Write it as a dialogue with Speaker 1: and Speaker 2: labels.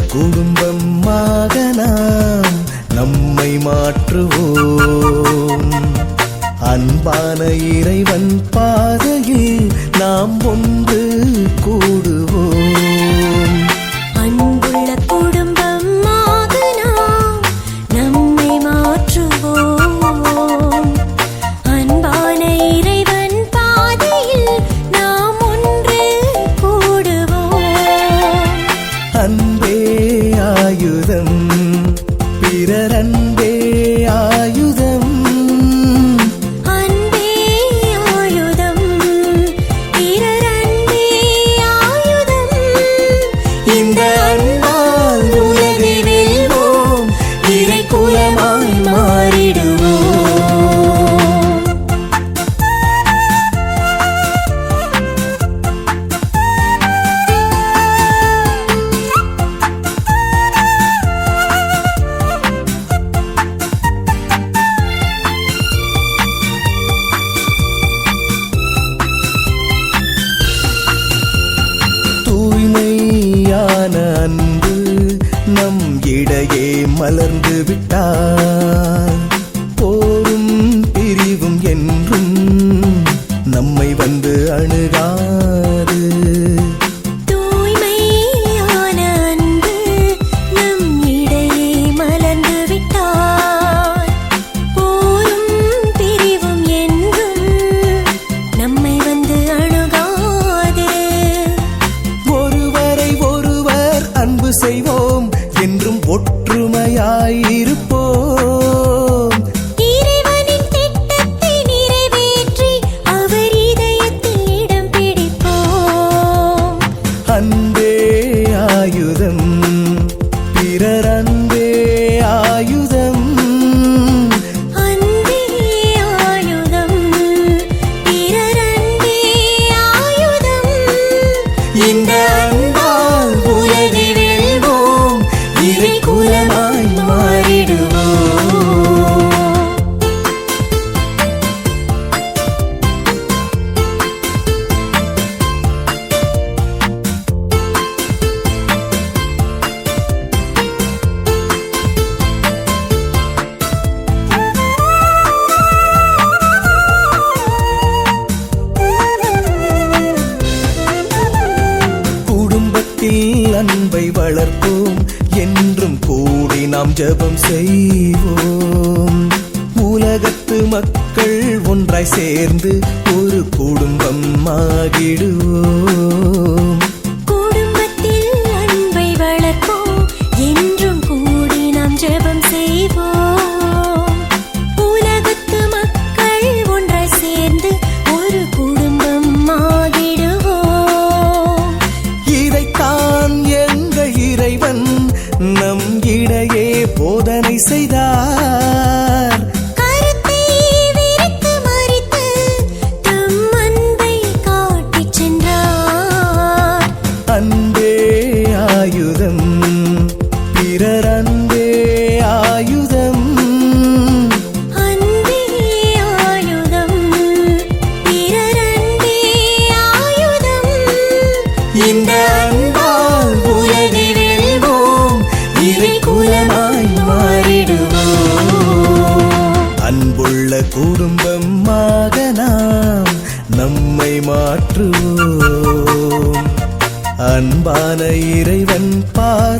Speaker 1: குடும்பமாக நாம் நம்மை மாற்றுவோம். அன்பான இறைவன் பாதையில் நாம் ஒன்று கூடுவோம். இந்த அன்பால் இடையே மலர்ந்து விட்டார். ஒற்றுமையாயிருப்போம்.
Speaker 2: இறைவனின் திட்டத்தை நிறைவேற்றி அவர் இதயத்தில் இடம் பிடிப்போம்.
Speaker 1: அன்பே ஆயுதம் பிறர் அன்பே ஆயுதம்.
Speaker 2: பிறர் அன்பே
Speaker 1: அன்பை வளர்ப்போம். என்றும் கூடி நாம் ஜெபம் செய்வோம். உலகத்து மக்கள் ஒன்றாய் சேர்ந்து ஒரு குடும்பம் ஆகிடுவோம்.
Speaker 2: நம்
Speaker 1: இடையே போதனை செய்தார்.
Speaker 2: கருத்தை விரித்து மறித்து தம் அன்பை காட்டிச் சென்றார்.
Speaker 1: அன்பே ஆயுதம் பிறர் அன்பே ஆயுதம்.
Speaker 2: அன்பே ஆயுதம் பிறர் அன்பே ஆயுதம்.
Speaker 1: இந்த அன்புள்ள குடும்பமாக நாம் நம்மை மாற்றுவோம். அன்பான இறைவன் பார்